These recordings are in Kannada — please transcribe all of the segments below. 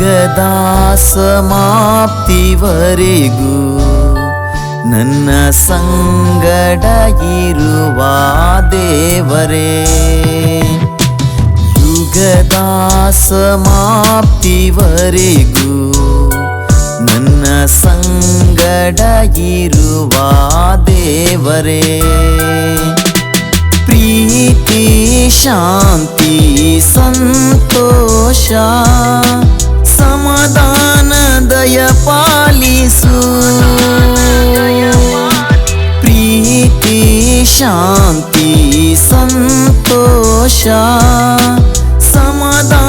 ಯುಗದ ಸಮಾಪ್ತಿವರೆಗೂ ನನ್ನ ಸಂಗಡ ಇರುವ ದೇವರೇ. ಯುಗದ ಸಮಾಪ್ತಿವರೆಗೂ ನನ್ನ ಸಂಗಡ ಇರುವ ದೇವರೇ. ಪ್ರೀತಿ, ಶಾಂತಿ, ಸಂತೋಷ शान्ति सन्तोष समाधानदयपालिषु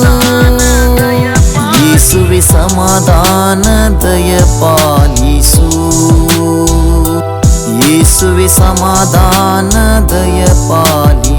न यशुवि समाधानदयपालिषु यशुवि समाधान दयपालि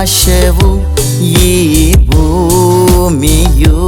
ಆಕಾಶವು ಈ ಭೂಮಿಯು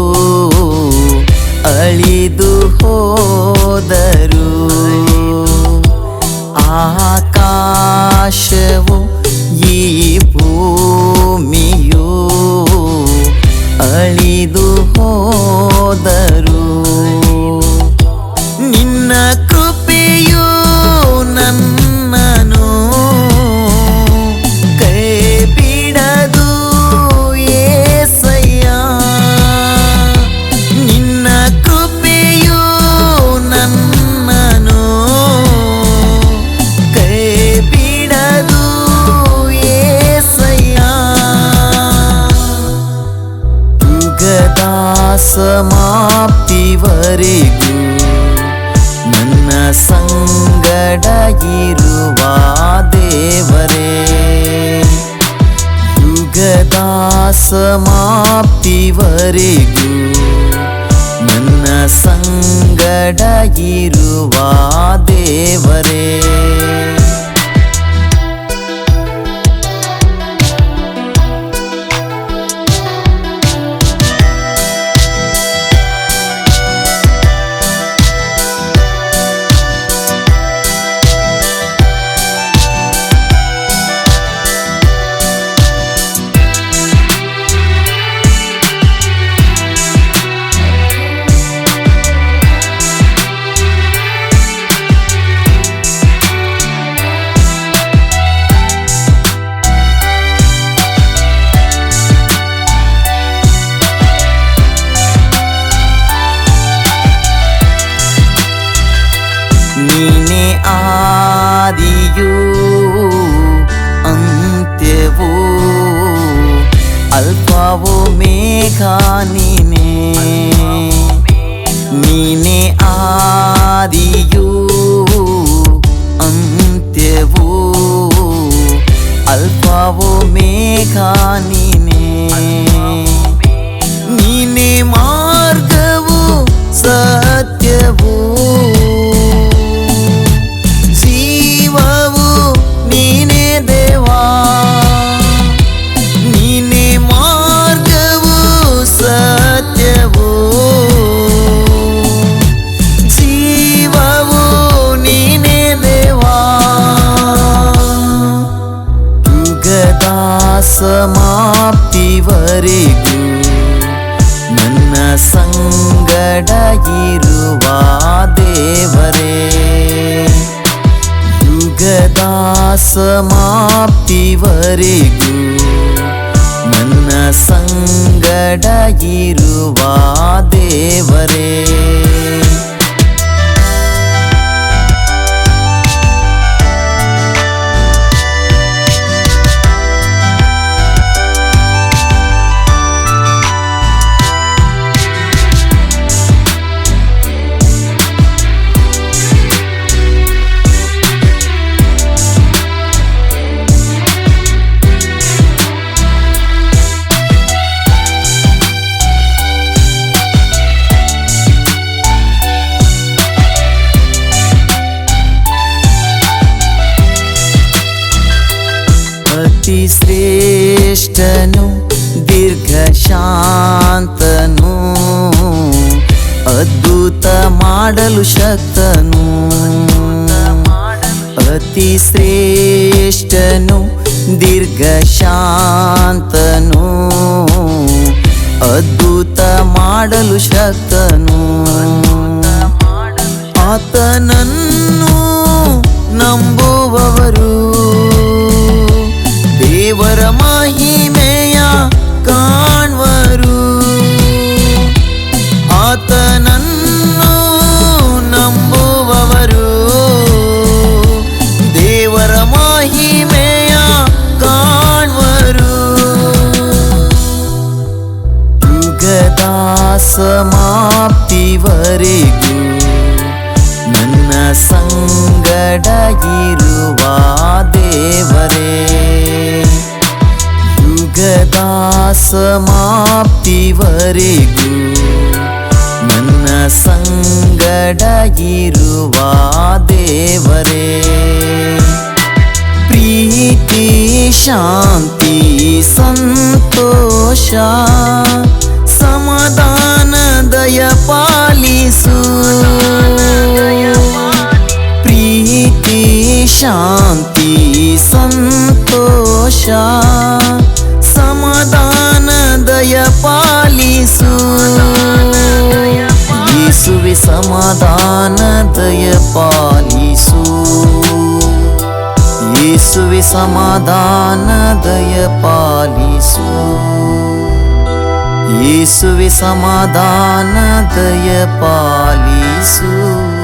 ಸಮಾಪ್ತಿವರೆಗೂ ನನ್ನ ಸಂಗಡ ಇರುವ ದೇವರೇ ಯುಗದ ಸಮಾಪ್ತಿವರೆಗೂ ನನ್ನ ಸಂಗಡ ಇರುವ ದೇವರೇ. on ಸಮಾಪ್ತಿವರೆಗೂ ನನ್ನ ಸಂಗಡ ಇರುವ ದೇವರೇ ಯುಗದ ಸಮಾಪ್ತಿವರೆಗೂ ನನ್ನ ಸಂಗಡ ಇರುವ ದೇವರೇ. ಶ್ರೇಷ್ಠನು ದೀರ್ಘ ಶಾಂತನು ಅದ್ಭುತ ಮಾಡಲು ಶಕ್ತನು. ಅತಿ ಶ್ರೇಷ್ಠನು ದೀರ್ಘ ಶಾಂತನು ಅದ್ಭುತ ಮಾಡಲು ಶಕ್ತನು. ಆತನನ್ನು ಸಮಾಪ್ತಿವರೆಗೂ ನನ್ನ ಸಂಗಡ ಇರುವ ದೇವರೇ ಪ್ರೀತಿ ಶಾಂತಿ ಸಂತೋಷ ಸಮಾಧಾನ ದಯ ಪಾಲಿಸು. ಪ್ರೀತಿ ಶಾಂತಿ ಸಂತೋಷ. සමාධානදය පාලිසු. ඊසුවි සමාධානදය පාලිසූ.